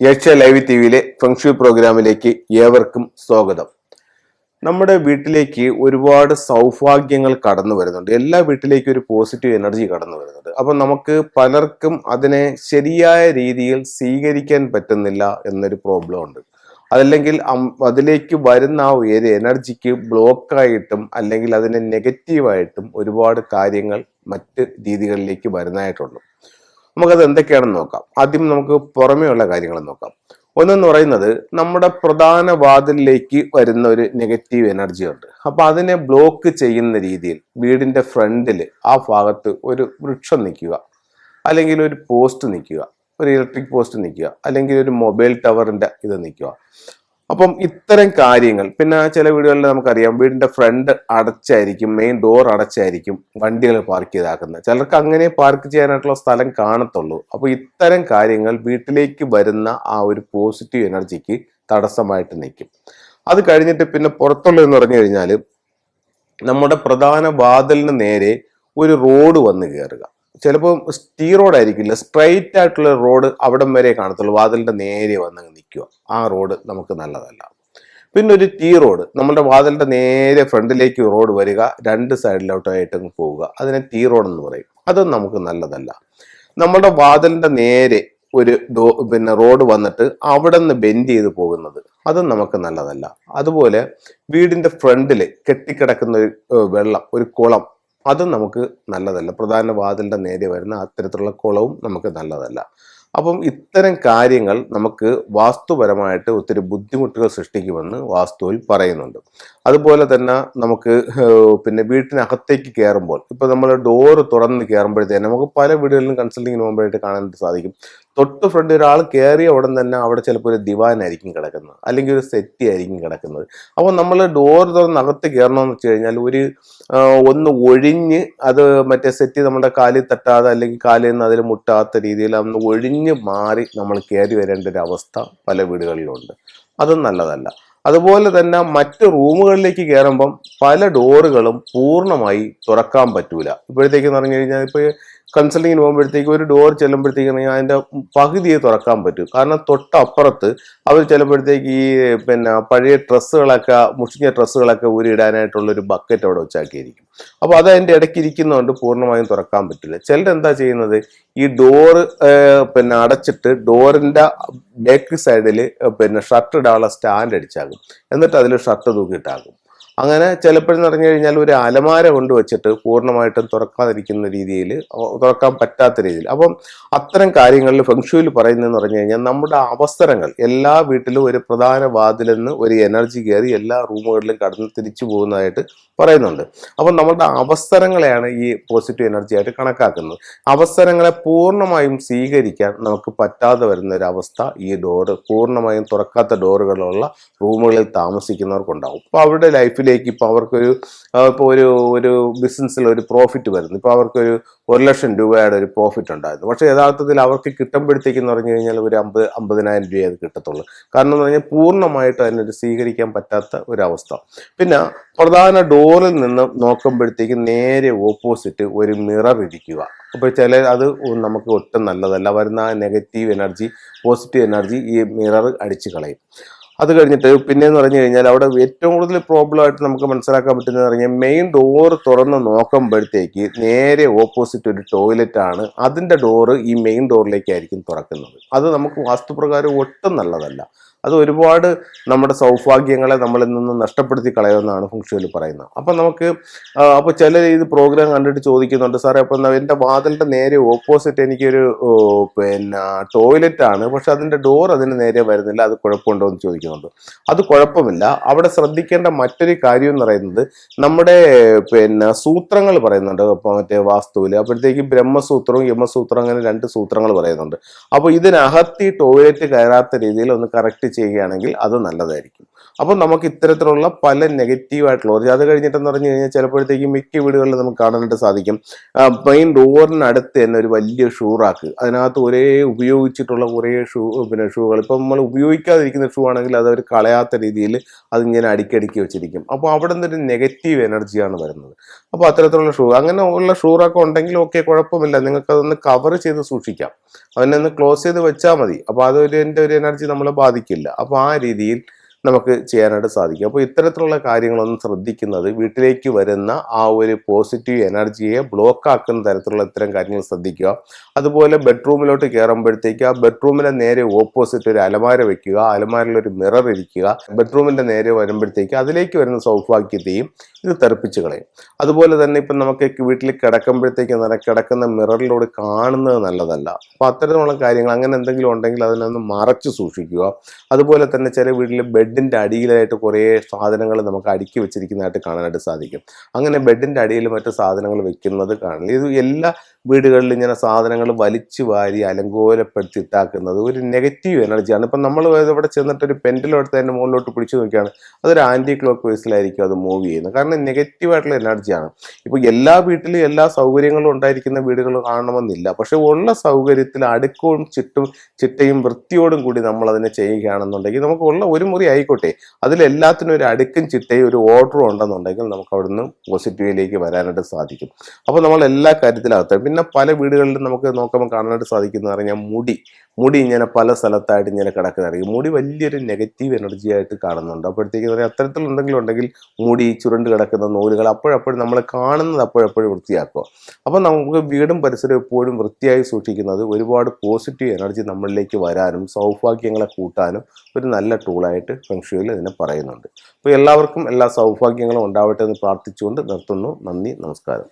Asia live T വിയിലെ function പ്രോഗ്രാമിലേക്ക് ഏവർക്കും സ്വാഗതം. നമ്മുടെ വീട്ടിലേക്ക് ഒരുപാട് സൗഭാഗ്യങ്ങൾ കടന്നു വരുന്നുണ്ട്. എല്ലാ വീട്ടിലേക്കും ഒരു പോസിറ്റീവ് എനർജി കടന്നു വരുന്നുണ്ട്. അപ്പം നമുക്ക് പലർക്കും അതിനെ ശരിയായ രീതിയിൽ സ്വീകരിക്കാൻ പറ്റുന്നില്ല എന്നൊരു പ്രോബ്ലം ഉണ്ട്. അതല്ലെങ്കിൽ അതിലേക്ക് വരുന്ന ആ ഒരു എനർജിക്ക് ബ്ലോക്കായിട്ടും അല്ലെങ്കിൽ അതിനെ നെഗറ്റീവായിട്ടും ഒരുപാട് കാര്യങ്ങൾ മറ്റ് രീതികളിലേക്ക് വരുന്നതായിട്ടുണ്ട്. നമുക്കത് എന്തൊക്കെയാണെന്ന് നോക്കാം. ആദ്യം നമുക്ക് പുറമേയുള്ള കാര്യങ്ങൾ നോക്കാം. ഒന്നെന്ന് പറയുന്നത് നമ്മുടെ പ്രധാന വാതിലിലേക്ക് വരുന്ന ഒരു നെഗറ്റീവ് എനർജി ഉണ്ട്. അപ്പൊ അതിനെ ബ്ലോക്ക് ചെയ്യുന്ന രീതിയിൽ വീടിന്റെ ഫ്രണ്ടിൽ ആ ഭാഗത്ത് ഒരു വൃക്ഷം നിൽക്കുക. അല്ലെങ്കിൽ ഒരു പോസ്റ്റ് നിൽക്കുക. ഒരു ഇലക്ട്രിക് പോസ്റ്റ് നിൽക്കുക. അല്ലെങ്കിൽ ഒരു മൊബൈൽ ടവറിന്റെ ഇത് നിൽക്കുക. അപ്പം ഇത്തരം കാര്യങ്ങൾ പിന്നെ ചില വീടുകളിൽ നമുക്കറിയാം വീടിന്റെ ഫ്രണ്ട് അടച്ചായിരിക്കും മെയിൻ ഡോർ അടച്ചായിരിക്കും വണ്ടികൾ പാർക്ക് ചെയ്താക്കുന്നത്. ചിലർക്ക് അങ്ങനെ പാർക്ക് ചെയ്യാനായിട്ടുള്ള സ്ഥലം കാണത്തുള്ളൂ. അപ്പോൾ ഇത്തരം കാര്യങ്ങൾ വീട്ടിലേക്ക് വരുന്ന ആ ഒരു പോസിറ്റീവ് എനർജിക്ക് തടസ്സമായിട്ട് നിൽക്കും. അത് കഴിഞ്ഞിട്ട് പിന്നെ പുറത്തുള്ളതെന്ന് പറഞ്ഞു കഴിഞ്ഞാൽ നമ്മുടെ പ്രധാന വാതിലിന് നേരെ ഒരു റോഡ് വന്ന് കയറുക. ചിലപ്പോൾ സ്റ്റീ റോഡ് ആയിരിക്കില്ല. സ്ട്രൈറ്റ് ആയിട്ടുള്ള റോഡ് അവിടം വരെ കാണത്തുള്ളൂ. വാതിലിന്റെ നേരെ വന്ന് നിൽക്കുക. ആ റോഡ് നമുക്ക് നല്ലതല്ല. പിന്നെ ഒരു ടീ റോഡ് നമ്മുടെ വാതിലിന്റെ നേരെ ഫ്രണ്ടിലേക്ക് റോഡ് വരിക. രണ്ട് സൈഡിലോട്ടായിട്ട് പോവുക. അതിനെ ടീ റോഡ് എന്ന് പറയും. അതും നമുക്ക് നല്ലതല്ല. നമ്മുടെ വാതിലിന്റെ നേരെ ഒരു ഡോ പിന്നെ റോഡ് വന്നിട്ട് അവിടെ നിന്ന് ബെൻഡ് ചെയ്ത് പോകുന്നത്. അതും നമുക്ക് നല്ലതല്ല. അതുപോലെ വീടിന്റെ ഫ്രണ്ടിൽ കെട്ടിക്കിടക്കുന്ന ഒരു വെള്ളം ഒരു കുളം അതും നമുക്ക് നല്ലതല്ല. പ്രധാന വാതിലിന്റെ നേരെ വരുന്ന അത്തരത്തിലുള്ള കുളവും നമുക്ക് നല്ലതല്ല. അപ്പം ഇത്തരം കാര്യങ്ങൾ നമുക്ക് വാസ്തുപരമായിട്ട് ഒത്തിരി ബുദ്ധിമുട്ടുകൾ സൃഷ്ടിക്കുമെന്ന് വാസ്തുവിൽ പറയുന്നുണ്ട്. അതുപോലെ തന്നെ നമുക്ക് പിന്നെ വീട്ടിനകത്തേക്ക് കയറുമ്പോൾ ഇപ്പോൾ നമ്മൾ ഡോറ് തുറന്ന് കയറുമ്പോഴത്തേക്ക് നമുക്ക് പല വീടുകളിലും കൺസൾട്ടിങ്ങിന് പോകുമ്പോഴായിട്ട് കാണാനായിട്ട് സാധിക്കും. തൊട്ട് ഫ്രണ്ട് ഒരാൾ കയറിയ ഉടൻ തന്നെ അവിടെ ചിലപ്പോൾ ഒരു ദിവാനായിരിക്കും കിടക്കുന്നത്. അല്ലെങ്കിൽ ഒരു സെറ്റി ആയിരിക്കും കിടക്കുന്നത്. അപ്പോൾ നമ്മൾ ഡോർ തുറന്ന് അകത്ത് കയറണമെന്ന് വെച്ച് കഴിഞ്ഞാൽ ഒരു ഒന്ന് ഒഴിഞ്ഞ് അത് മറ്റേ സെറ്റി നമ്മുടെ കാലിൽ തട്ടാതെ അല്ലെങ്കിൽ കാലിൽ നിന്ന് അതിൽ മുട്ടാത്ത രീതിയിൽ ഒന്ന് ഒഴിഞ്ഞ് മാറി നമ്മൾ കയറി വരേണ്ട ഒരു അവസ്ഥ പല വീടുകളിലുണ്ട്. അതും നല്ലതല്ല. അതുപോലെ തന്നെ മറ്റ് റൂമുകളിലേക്ക് കയറുമ്പം പല ഡോറുകളും പൂർണമായി തുറക്കാൻ പറ്റൂല. ഇപ്പോഴത്തേക്ക് പറഞ്ഞു കഴിഞ്ഞാൽ ഇപ്പോൾ കൺസൾട്ടിങ്ങിന് പോകുമ്പോഴത്തേക്ക് ഒരു ഡോർ ചെല്ലുമ്പോഴത്തേക്കാണെങ്കിൽ അതിന്റെ പകുതിയെ തുറക്കാൻ പറ്റും. കാരണം തൊട്ടപ്പുറത്ത് അവർ ചിലപ്പോഴത്തേക്ക് ഈ പിന്നെ പഴയ ഡ്രസ്സുകളൊക്കെ മുഷിഞ്ഞ ഡ്രസ്സുകളൊക്കെ ഊരിയിടാനായിട്ടുള്ള ഒരു ബക്കറ്റ് അവിടെ വെച്ചാക്കിയിരിക്കും. അപ്പോൾ അത് അതിന്റെ ഇടയ്ക്ക് ഇരിക്കുന്നതുകൊണ്ട് പൂർണമായും തുറക്കാൻ പറ്റില്ല. ചിലരെന്താ ചെയ്യുന്നത്? ഈ ഡോറ് പിന്നെ അടച്ചിട്ട് ഡോറിന്റെ ബേക്കറി സൈഡിൽ പിന്നെ ഷർട്ട് ഇടാനുള്ള സ്റ്റാൻഡ് അടിച്ചാകും എന്നിട്ട് അതിൽ ഷർട്ട് തൂക്കിയിട്ടാകും അങ്ങനെ ചിലപ്പോഴെന്ന് പറഞ്ഞു കഴിഞ്ഞാൽ ഒരു അലമാര കൊണ്ട് വെച്ചിട്ട് പൂർണമായിട്ടും തുറക്കാതിരിക്കുന്ന രീതിയിൽ തുറക്കാൻ പറ്റാത്ത രീതിയിൽ. അപ്പം അത്തരം കാര്യങ്ങളിൽ ഫെങ്ഷുവിൽ പറയുന്നതെന്ന് പറഞ്ഞു കഴിഞ്ഞാൽ നമ്മുടെ അവസരങ്ങൾ എല്ലാ വീട്ടിലും ഒരു പ്രധാന വാതിലെന്ന് ഒരു എനർജി കയറി എല്ലാ റൂമുകളിലും കടന്ന് തിരിച്ചു പോകുന്നതായിട്ട് പറയുന്നുണ്ട്. അപ്പം നമ്മുടെ അവസരങ്ങളെയാണ് ഈ പോസിറ്റീവ് എനർജി ആയിട്ട് കണക്കാക്കുന്നത്. അവസരങ്ങളെ പൂർണമായും സ്വീകരിക്കാൻ നമുക്ക് പറ്റാതെ വരുന്ന ഒരു അവസ്ഥ ഈ ഡോറ് പൂർണമായും തുറക്കാത്ത ഡോറുകളുള്ള റൂമുകളിൽ താമസിക്കുന്നവർക്കുണ്ടാവും. അപ്പോൾ അവരുടെ ലൈഫിലേക്ക് ഇപ്പോൾ അവർക്കൊരു ഇപ്പോൾ ഒരു ഒരു ബിസിനസ്സിൽ ഒരു പ്രോഫിറ്റ് വരുന്നു. ഇപ്പോൾ അവർക്കൊരു ഒരു ലക്ഷം രൂപയുടെ ഒരു പ്രോഫിറ്റ് ഉണ്ടായിരുന്നു. പക്ഷേ യഥാർത്ഥത്തിൽ അവർക്ക് കിട്ടുമ്പോഴത്തേക്കെന്ന് പറഞ്ഞു കഴിഞ്ഞാൽ ഒരു അമ്പത് അമ്പതിനായിരം രൂപയെ അത് കിട്ടത്തുള്ളൂ. കാരണം എന്ന് പറഞ്ഞാൽ പൂർണമായിട്ട് അതിനൊരു സ്വീകരിക്കാൻ പറ്റാത്ത ഒരവസ്ഥ. പിന്നെ പ്രധാന ഡോറിൽ നിന്ന് നോക്കുമ്പോഴത്തേക്ക് നേരെ ഓപ്പോസിറ്റ് ഒരു മിറർ ഇരിക്കുക. അപ്പോൾ ചില അത് നമുക്ക് ഒട്ടും നല്ലതല്ല. വരുന്ന നെഗറ്റീവ് എനർജി പോസിറ്റീവ് എനർജി ഈ മിറർ അടിച്ചു കളയും. അത് കഴിഞ്ഞിട്ട് പിന്നെന്ന് പറഞ്ഞു കഴിഞ്ഞാൽ അവിടെ ഏറ്റവും കൂടുതൽ പ്രോബ്ലം ആയിട്ട് നമുക്ക് മനസ്സിലാക്കാൻ പറ്റുന്നത് പറഞ്ഞാൽ മെയിൻ ഡോർ തുറന്ന് നോക്കുമ്പോഴത്തേക്ക് നേരെ ഓപ്പോസിറ്റ് ഒരു ടോയ്ലറ്റ് ആണ് അതിന്റെ ഡോറ് ഈ മെയിൻ ഡോറിലേക്കായിരിക്കും തുറക്കുന്നത്. അത് നമുക്ക് വാസ്തുപ്രകാരം ഒട്ടും നല്ലതല്ല. അത് ഒരുപാട് നമ്മുടെ സൗഭാഗ്യങ്ങളെ നമ്മളിൽ നിന്ന് നഷ്ടപ്പെടുത്തി കളയുമെന്നാണ് ഫുങ്ഷുവിൽ പറയുന്നത്. അപ്പം നമുക്ക് അപ്പോൾ ചില ഇത് പ്രോഗ്രാം കണ്ടിട്ട് ചോദിക്കുന്നുണ്ട് സാറേ അപ്പം എന്റെ വാതിലിന്റെ നേരെ ഓപ്പോസിറ്റ് എനിക്കൊരു പിന്നെ ടോയ്ലറ്റ് ആണ് പക്ഷെ അതിന്റെ ഡോർ അതിന് നേരെ വരുന്നില്ല അത് കുഴപ്പമുണ്ടോ എന്ന് ചോദിക്കുന്നുണ്ട്. അത് കുഴപ്പമില്ല. അവിടെ ശ്രദ്ധിക്കേണ്ട മറ്റൊരു കാര്യം എന്ന് പറയുന്നത് നമ്മുടെ പിന്നെ സൂത്രങ്ങൾ പറയുന്നുണ്ട് അപ്പോൾ മറ്റേ വാസ്തുവിൽ അപ്പോഴത്തേക്ക് ബ്രഹ്മസൂത്രവും യമസൂത്രവും അങ്ങനെ രണ്ട് സൂത്രങ്ങൾ പറയുന്നുണ്ട്. അപ്പോൾ ഇതിനകത്ത് ഈ ടോയ്ലറ്റ് കയറാത്ത രീതിയിൽ ഒന്ന് കറക്റ്റ് ചെയ്യുകയാണെങ്കിൽ അത് നല്ലതായിരിക്കും. അപ്പോൾ നമുക്ക് ഇത്തരത്തിലുള്ള പല നെഗറ്റീവായിട്ടുള്ള ഊർജം അത് കഴിഞ്ഞിട്ടെന്ന് പറഞ്ഞു കഴിഞ്ഞാൽ ചിലപ്പോഴത്തേക്കും മിക്ക വീടുകളിൽ നമുക്ക് കാണാനായിട്ട് സാധിക്കും. മെയിൻ ഡോറിനടുത്ത് തന്നെ ഒരു വലിയ ഷൂറാക്ക് അതിനകത്ത് ഒരേ ഉപയോഗിച്ചിട്ടുള്ള കുറേ ഷൂ പിന്നെ ഷൂകൾ ഇപ്പം നമ്മൾ ഉപയോഗിക്കാതിരിക്കുന്ന ഷൂ ആണെങ്കിൽ അത് അവർ കളയാത്ത രീതിയിൽ അതിങ്ങനെ അടുക്കി വെച്ചിരിക്കും. അപ്പോൾ അവിടെ നിന്നൊരു നെഗറ്റീവ് എനർജിയാണ് വരുന്നത്. അപ്പോൾ അത്തരത്തിലുള്ള ഷൂ അങ്ങനെ ഉള്ള ഷൂ റാക്ക് ഉണ്ടെങ്കിൽ ഓക്കെ കുഴപ്പമില്ല. നിങ്ങൾക്ക് അതൊന്ന് കവർ ചെയ്ത് സൂക്ഷിക്കാം. അവനൊന്ന് ക്ലോസ് ചെയ്ത് വെച്ചാൽ മതി. അപ്പോൾ അതൊരു എന്റെ ഒരു എനർജി നമ്മളെ ബാധിക്കില്ല. അപ്പോൾ ആ രീതിയിൽ നമുക്ക് ചെയ്യാനായിട്ട് സാധിക്കും. അപ്പോൾ ഇത്തരത്തിലുള്ള കാര്യങ്ങളൊന്നും ശ്രദ്ധിക്കുന്നത് വീട്ടിലേക്ക് വരുന്ന ആ ഒരു പോസിറ്റീവ് എനർജിയെ ബ്ലോക്ക് ആക്കുന്ന തരത്തിലുള്ള ഇത്തരം കാര്യങ്ങൾ ശ്രദ്ധിക്കുക. അതുപോലെ ബെഡ്റൂമിലോട്ട് കയറുമ്പോഴത്തേക്ക് ആ ബെഡ്റൂമിന്റെ നേരെ ഓപ്പോസിറ്റ് ഒരു അലമാര വെക്കുക. അലമാരയിൽ ഒരു മിറർ ഇരിക്കുക. ബെഡ്റൂമിന്റെ നേരെ വരുമ്പോഴത്തേക്ക് അതിലേക്ക് വരുന്ന സൗഭാഗ്യത്തെയും ഇത് തെറിപ്പിച്ച് കളയും. അതുപോലെ തന്നെ ഇപ്പം നമുക്ക് വീട്ടിൽ കിടക്കുമ്പോഴത്തേക്ക് നല്ല കിടക്കുന്ന മിററിലൂടെ കാണുന്നത് നല്ലതല്ല. അപ്പോൾ അത്തരത്തിലുള്ള കാര്യങ്ങൾ അങ്ങനെ എന്തെങ്കിലും ഉണ്ടെങ്കിൽ അതിനൊന്ന് മറച്ച് സൂക്ഷിക്കുക. അതുപോലെ തന്നെ ചില വീട്ടിൽ ബെഡിന്റെ അടിയിലായിട്ട് കുറേ സാധനങ്ങൾ നമുക്ക് അടുക്കി വെച്ചിരിക്കുന്നതായിട്ട് കാണാനായിട്ട് സാധിക്കും. അങ്ങനെ ബെഡിന്റെ അടിയിൽ മറ്റു സാധനങ്ങൾ വെക്കുന്നത് കാണില്ല ഇത് എല്ലാ വീടുകളിൽ ഇങ്ങനെ സാധനങ്ങൾ വലിച്ചു വാരി അലങ്കോലപ്പെടുത്തി ഇട്ടാക്കുന്നത് ഒരു നെഗറ്റീവ് എനർജിയാണ് ഇപ്പം നമ്മൾ ഇവിടെ ചെന്നിട്ട് ഒരു പെൻഡിലെടുത്ത് അതിന്റെ മുകളിലോട്ട് പിടിച്ചു നോക്കിയാണ് അതൊരു ആന്റി ക്ലോക്ക് വൈസിലായിരിക്കും അത് മൂവ് ചെയ്യുന്നത്. കാരണം നെഗറ്റീവായിട്ടുള്ള എനർജിയാണ് ഇപ്പോൾ എല്ലാ വീട്ടിലും എല്ലാ സൗകര്യങ്ങളും ഉണ്ടായിരിക്കുന്ന വീടുകൾ കാണണമെന്നില്ല. പക്ഷേ ഉള്ള സൗകര്യത്തിൽ അടുക്കവും ചിട്ടും ചിട്ടയും വൃത്തിയോടും കൂടി നമ്മൾ അതിനെ ചെയ്യുകയാണെന്നുണ്ടെങ്കിൽ നമുക്ക് ഉള്ള ഒരു മുറി ആയിക്കോട്ടെ. അതിലെല്ലാത്തിനും ഒരു അടുക്കും ചിട്ടയും ഒരു ഓർഡറും ഉണ്ടെന്നുണ്ടെങ്കിൽ നമുക്ക് അവിടുന്ന് പോസിറ്റീവിലേക്ക് വരാനായിട്ട് സാധിക്കും. അപ്പോൾ നമ്മൾ എല്ലാ കാര്യത്തിലകത്ത് പിന്നെ പല വീടുകളിലും നമുക്ക് നോക്കുമ്പോൾ കാണാനായിട്ട് സാധിക്കുന്ന പറഞ്ഞാൽ മുടി. മുടി ഇങ്ങനെ പല സ്ഥലത്തായിട്ട് ഇങ്ങനെ കിടക്കുന്നതായിരിക്കും. മുടി വലിയൊരു നെഗറ്റീവ് എനർജി ആയിട്ട് കാണുന്നുണ്ട്. അപ്പോഴത്തേക്ക് പറയാം അത്തരത്തിൽ എന്തെങ്കിലും ഉണ്ടെങ്കിൽ മുടി ചുരുണ്ട് കിടക്കുന്ന നൂലുകൾ അപ്പോഴപ്പോഴും നമ്മൾ കാണുന്നത് അപ്പോഴപ്പോഴും വൃത്തിയാക്കുക. അപ്പോൾ നമുക്ക് വീടും പരിസരവും എപ്പോഴും വൃത്തിയായി സൂക്ഷിക്കുന്നത് ഒരുപാട് പോസിറ്റീവ് എനർജി നമ്മളിലേക്ക് വരാനും സൗഭാഗ്യങ്ങളെ കൂട്ടാനും ഒരു നല്ല ടൂളായിട്ട് ഫെങ്ഷുവിൽ ഇതിനെ പറയുന്നുണ്ട്. അപ്പോൾ എല്ലാവർക്കും എല്ലാ സൗഭാഗ്യങ്ങളും ഉണ്ടാവട്ടെ എന്ന് പ്രാർത്ഥിച്ചുകൊണ്ട് നിർത്തുന്നു. നന്ദി നമസ്കാരം.